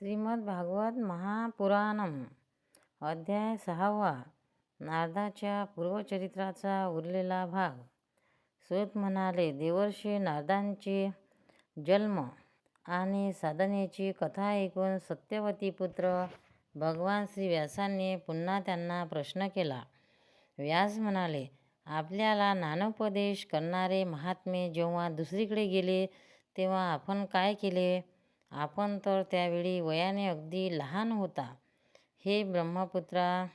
श्रीमद भागवत महापुराणम अध्याय सहावा. नारदाच्या पूर्वचरित्राचा उरलेला भाग. सुत म्हणाले देवर्षी नारदांचे जन्म आणि साधनेची कथा ऐकून सत्यवती पुत्र भगवान श्री व्यासांनी पुन्हा त्यांना प्रश्न केला. व्यास म्हणाले आपल्याला नानोपदेश करणारे महात्मे जेव्हा दुसरीकडे गेले तेव्हा आपण काय केले? आपण तर त्यावेळी वयाने अगदी लहान होता. हे ब्रह्मपुत्रा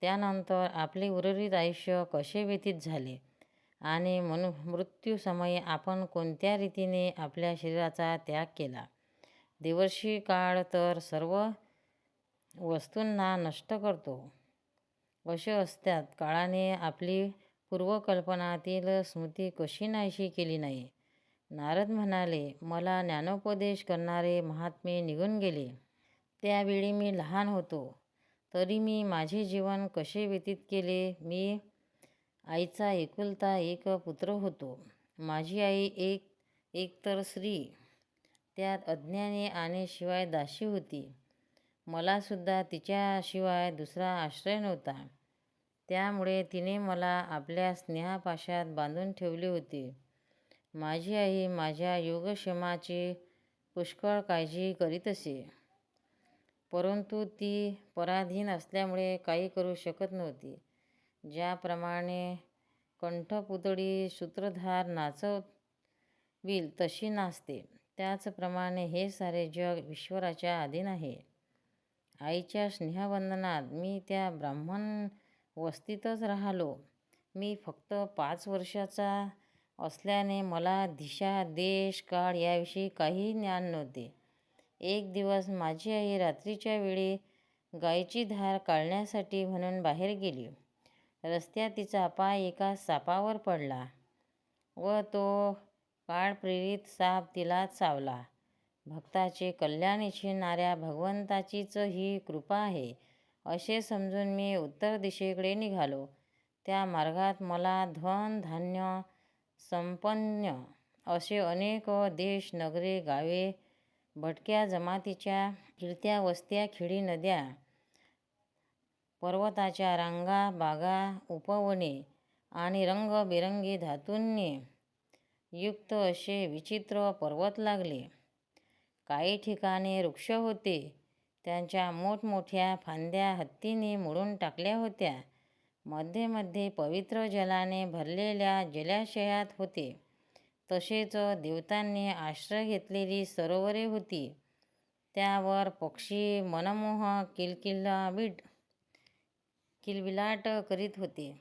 त्यानंतर आपले उर्वरित आयुष्य कसे व्यतीत झाले? आणि मनु मृत्यूसमयी आपण कोणत्या रीतीने आपल्या शरीराचा त्याग केला? दिवशी काळ तर सर्व वस्तूंना नष्ट करतो. असे असत्यात काळाने आपली पूर्वकल्पनातील स्मृती कशी नाहीशी केली नाही? नारद म्हणाले मला ज्ञानोपदेश करणारे महात्मे निघून गेले. त्यावेळी मी लहान होतो. तरी मी माझे जीवन कसे व्यतीत केले? मी आईचा एकुलता एक पुत्र होतो. माझी आई एक एकतर स्त्री. त्यात अज्ञानी आणि शिवाय दाशी होती. मलासुद्धा तिच्याशिवाय दुसरा आश्रय नव्हता. त्यामुळे तिने मला आपल्या स्नेहापाशात बांधून ठेवले होते. माझी आई माझ्या योगक्षेमाची पुष्कळ काळजी करीत असे. परंतु ती पराधीन असल्यामुळे काही करू शकत नव्हती. ज्याप्रमाणे कंठपुतळी सूत्रधार नाचवील तशी नाचते. त्याचप्रमाणे हे सारे जग ईश्वराच्या अधीन आहे. आईच्या स्नेहवंदनात मी त्या ब्राह्मण वस्तीतच राहिलो. मी फक्त पाच वर्षाचा असल्याने मला दिशा देश काळ याविषयी काही ज्ञान नव्हते. एक दिवस माझी आई रात्रीच्या वेळी गायीची धार काढण्यासाठी म्हणून बाहेर गेली. रस्त्यात तिचा पाय एका सापावर पडला व तो काळप्रेरित साप तिला चावला. भक्ताचे कल्याण इच्छिणाऱ्या भगवंताचीच ही कृपा आहे असे समजून मी उत्तर दिशेकडे निघालो. त्या मार्गात मला धन धान्य संपन्न. असे अनेक देश नगरे गावे भटक्या जमातीच्या फिरत्या वस्त्या खिडी नद्या पर्वताच्या रांगा बागा उपवने आणि रंगबेरंगी धातूंनी युक्त असे विचित्र पर्वत लागले. काही ठिकाणी वृक्ष होते. त्यांच्या मोठमोठ्या फांद्या हत्तीने मोडून टाकल्या होत्या. मध्ये मध्ये पवित्र जलाने भरलेल्या जलाशयात होते. तसेच देवतांनी आश्रय घेतलेली सरोवरे होती. त्यावर पक्षी मनमोहक किलकिलाबिट किलबिलाट करीत होते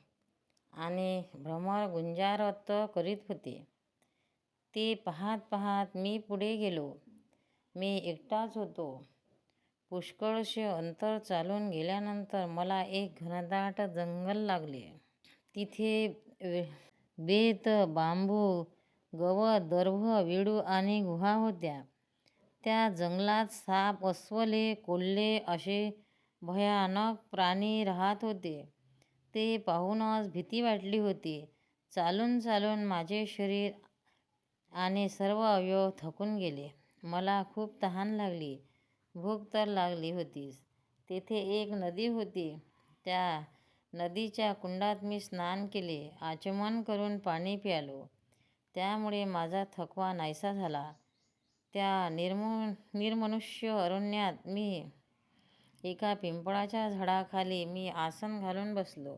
आणि भ्रमर गुंजारत करीत होते. ते पाहत पाहत मी पुढे गेलो. मी एकटाच होतो. पुष्कळसे अंतर चालून गेल्यानंतर मला एक घनदाट जंगल लागले. तिथे बेत बांबू गवत दर्भ विडू आणि गुहा होत्या. त्या जंगलात साप अस्वले कोल्हे असे भयानक प्राणी राहत होते. ते पाहूनच भीती वाटली होती. चालून चालून माझे शरीर आणि सर्व अवयव थकून गेले. मला खूप तहान लागली. भूक तर लागली होतीच तेथे एक नदी होती. त्या नदीच्या कुंडात मी स्नान केले आचमन करून पाणी प्यालो. त्यामुळे माझा थकवा नाहीसा झाला. त्या निर्मु निर्मनुष्य अरण्यात मी एका पिंपळाच्या झाडाखाली मी आसन घालून बसलो.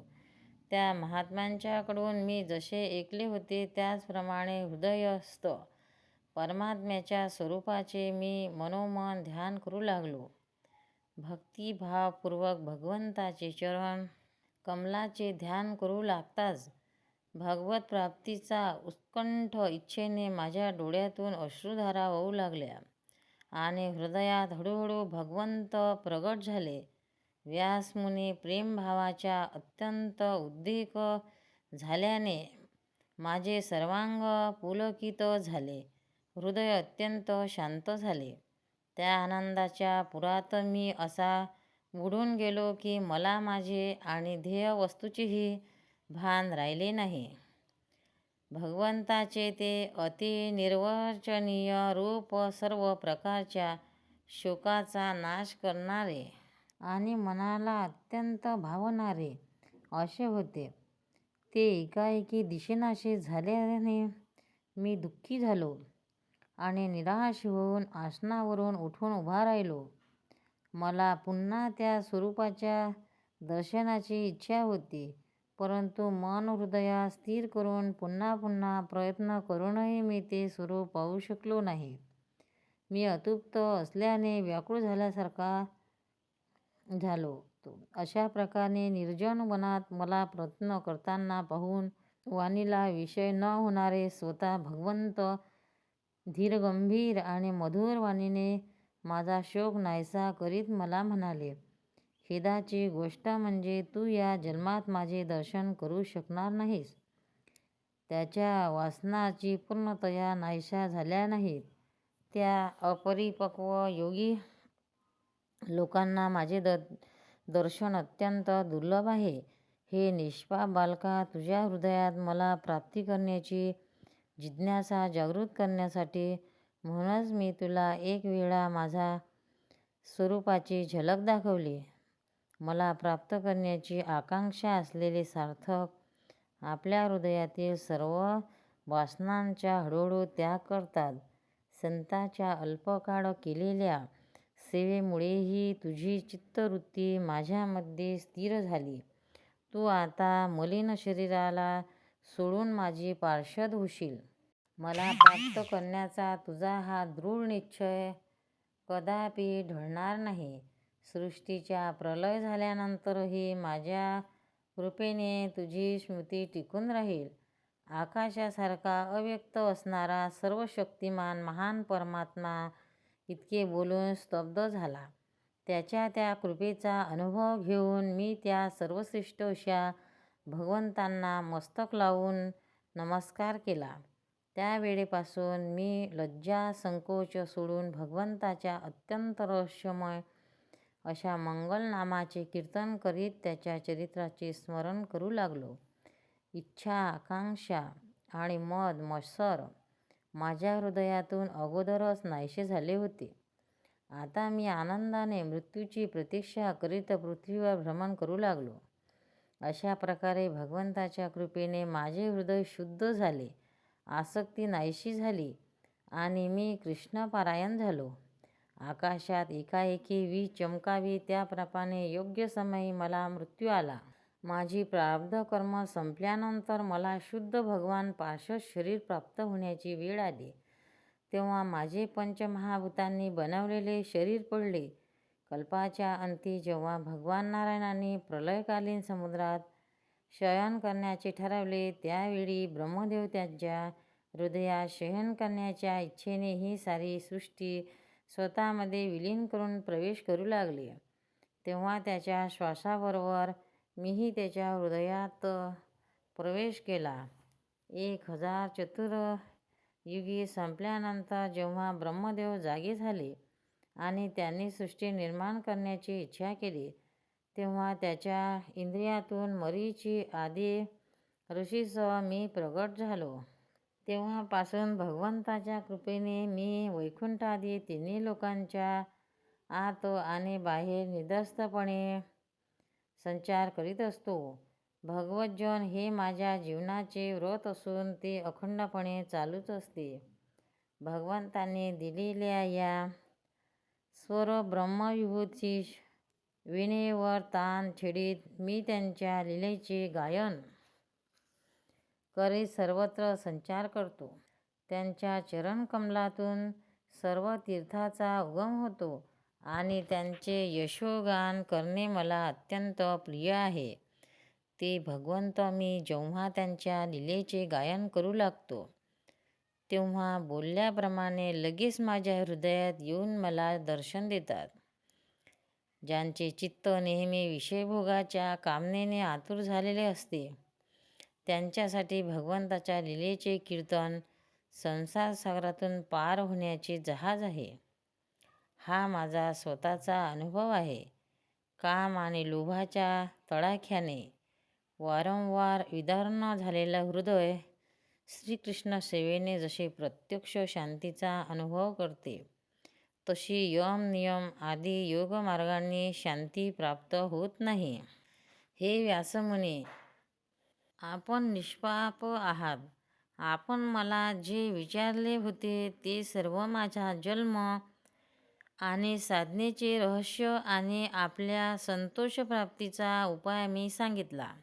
त्या महात्म्यांच्याकडून मी जसे ऐकले होते त्याचप्रमाणे हृदयस्थ परमात्म्याच्या स्वरूपाचे मी मनोमन ध्यान करू लागलो. भक्तिभावपूर्वक भगवंताचे चरण कमलाचे ध्यान करू लागताच भगवत प्राप्तीचा उत्कंठ इच्छेने माझ्या डोळ्यातून अश्रुधारा होऊ लागल्या आणि हृदयात हळूहळू भगवंत प्रगट झाले. व्यासमुनी प्रेमभावाच्या अत्यंत उद्देक झाल्याने माझे सर्वांग पुलकित झाले. हृदय अत्यंत शांत झाले. त्या आनंदाच्या पुरात मी असा बुडून गेलो की मला माझे आणि ध्येय वस्तूचेही भान राहिले नाही. भगवंताचे ते अतिनिर्वचनीय रूप सर्व प्रकारच्या शोकाचा नाश करणारे आणि मनाला अत्यंत भावणारे असे होते. ते एकाएकी दिशेनाशी झाल्याने मी दुःखी झालो. आणि निराश होऊन आसनावरून उठून उभा राहिलो. मला पुन्हा त्या स्वरूपाच्या दर्शनाची इच्छा होती परंतु मन हृदयात स्थिर करून पुन्हा पुन्हा प्रयत्न करूनही मी ते स्वरूप पाहू शकलो नाही. मी अतृप्त असल्याने व्याकुळ झाल्यासारखा झालो. अशा प्रकारे निर्जन वनात मला प्रयत्न करताना पाहून वाणीला विषय न होणारे स्वतः भगवंत धीरगंभीर आणि मधुर वाणीने माझा शोक नाहीसा करीत मला म्हणाले खेदाची गोष्ट म्हणजे तू या जन्मात माझे दर्शन करू शकणार नाहीस. त्याच्या वासनाची पूर्णतया नाहीशा झाल्या नाहीत. त्या अपरिपक्व योगी लोकांना माझे द दर्शन अत्यंत दुर्लभ आहे. हे निष्पाप बालका तुझ्या हृदयात मला प्राप्ती करण्याची जिज्ञासा जागृत करण्यासाठी म्हणूनच मी तुला एक वेळा माझा स्वरूपाची झलक दाखवली. मला प्राप्त करण्याची आकांक्षा असलेले सार्थक आपल्या हृदयातील सर्व वासनांचा हळूहळू त्याग करतात. संतांच्या अल्पकाळ केलेल्या सेवेमुळेही तुझी चित्तवृत्ती माझ्यामध्ये स्थिर झाली. तू आता मलिन शरीराला सोडून माझी पार्षद होशील. मला प्राप्त करण्याचा तुझा हा दृढ निश्चय कदापि ढळणार नाही. सृष्टीचा प्रलय झाल्यानंतरही माझ्या कृपेने तुझी स्मृती टिकून राहील. आकाशासारखा अव्यक्त असणारा सर्वशक्तिमान महान परमात्मा इतके बोलून स्तब्ध झाला. त्याच्या त्या कृपेचा अनुभव घेऊन मी त्या सर्वश्रेष्ठ अशा भगवंतांना मस्तक लावून नमस्कार केला. त्यावेळेपासून मी लज्जा संकोच सोडून भगवंताच्या अत्यंत रहस्यमय अशा मंगलनामाचे कीर्तन करीत त्याच्या चरित्राचे स्मरण करू लागलो. इच्छा आकांक्षा आणि मद मत्सर माझ्या हृदयातून अगोदरच नाहीसे झाले होते. आता मी आनंदाने मृत्यूची प्रतीक्षा करीत पृथ्वीवर भ्रमण करू लागलो. अशा प्रकारे भगवंताच्या कृपेने माझे हृदय शुद्ध झाले आसक्ती नाहीशी झाली आणि मी कृष्णपारायण झालो. आकाशात एकाएकी वी चमकावी त्याप्रमाणे योग्य समयी मला मृत्यू आला. माझी प्रारब्ध कर्म संपल्यानंतर मला शुद्ध भगवान पार्श्व शरीर प्राप्त होण्याची वेळ आली. तेव्हा माझे पंचमहाभूतांनी बनवलेले शरीर पडले. कल्पाच्या अंती जेव्हा भगवान नारायणाने प्रलयकालीन समुद्रात शयन करण्याचे ठरवले त्यावेळी ब्रह्मदेव त्यांच्या हृदयात शयन करण्याच्या इच्छेने ही सारी सृष्टी स्वतःमध्ये विलीन करून प्रवेश करू लागले. तेव्हा त्याच्या श्वासाबरोबर मीही त्याच्या हृदयात प्रवेश केला. एक हजार चतुर युगी संपल्यानंतर जेव्हा ब्रह्मदेव जागे झाले आणि त्यांनी सृष्टी निर्माण करण्याची इच्छा केली. तेव्हा त्याच्या इंद्रियातून मरीची आदी ऋषीसह मी प्रगट झालो. तेव्हापासून भगवंताच्या कृपेने मी वैकुंठादी तिन्ही लोकांच्या आत आणि बाहेर निदस्तपणे संचार करीत असतो. भगवज्जन हे माझ्या जीवनाचे व्रत असून ते अखंडपणे चालूच असते. भगवंतांनी दिलेल्या या स्वर ब्रह्मविभूती विणेवर तान छेडीत मी त्यांच्या लीलेचे गायन करीत सर्वत्र संचार करतो. त्यांच्या चरणकमलातून सर्व तीर्थाचा उगम होतो आणि त्यांचे यशोगान करणे मला अत्यंत प्रिय आहे. ते भगवंत मी जेव्हा त्यांच्या लीलेचे गायन करू लागतो तेव्हा बोलल्याप्रमाणे लगेच माझ्या हृदयात येऊन मला दर्शन देतात. ज्यांचे चित्त नेहमी विषयभोगाच्या कामनेने आतुर झालेले असते त्यांच्यासाठी भगवंताच्या लीलेचे कीर्तन संसारसागरातून पार होण्याचे जहाज आहे. हा माझा स्वतःचा अनुभव आहे. काम आणि लोभाच्या तडाख्याने वारंवार विदार्ण झालेलं हृदय श्रीकृष्ण सेवेने जसे प्रत्यक्ष शांतीचा अनुभव करते तशी यम नियम आदी योगमार्गांनी शांती प्राप्त होत नाही. हे व्यासमुनी आपण निष्पाप आहात. आपण मला जे विचारले होते ते सर्व माझा जन्म आणि साधनेचे रहस्य आणि आपल्या संतोषप्राप्तीचा उपाय मी सांगितला.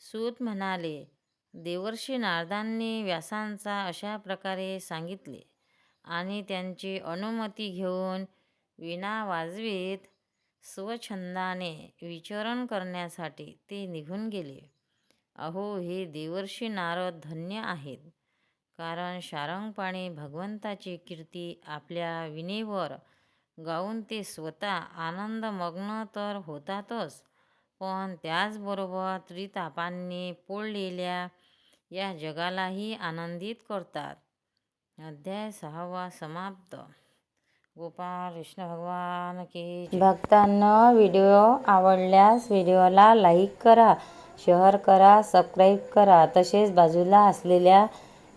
सूत म्हणाले देवर्षी नारदांनी व्यासांचा अशा प्रकारे सांगितले आणि त्यांची अनुमती घेऊन विना वाजवीत स्वछंदाने विचरण करण्यासाठी ते निघून गेले. अहो हे देवर्षी नारद धन्य आहेत. कारण शारंगपाणी भगवंताची कीर्ती आपल्या विणेवर गाऊन ते स्वतः आनंदमग्न तर होतातच पण त्याचबरोबर त्रितापांनी पोळलेल्या या जगालाही आनंदित करतात. अध्याय सहावा समाप्त. गोपाळ कृष्ण भगवान की भक्तांना व्हिडिओ आवडल्यास व्हिडिओला लाईक करा शेअर करा सबस्क्राईब करा. तसेच बाजूला असलेल्या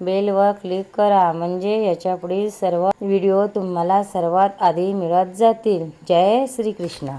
बेलवर क्लिक करा म्हणजे याच्यापुढील सर्व व्हिडिओ तुम्हाला सर्वात आधी मिळत जातील. जय श्रीकृष्ण.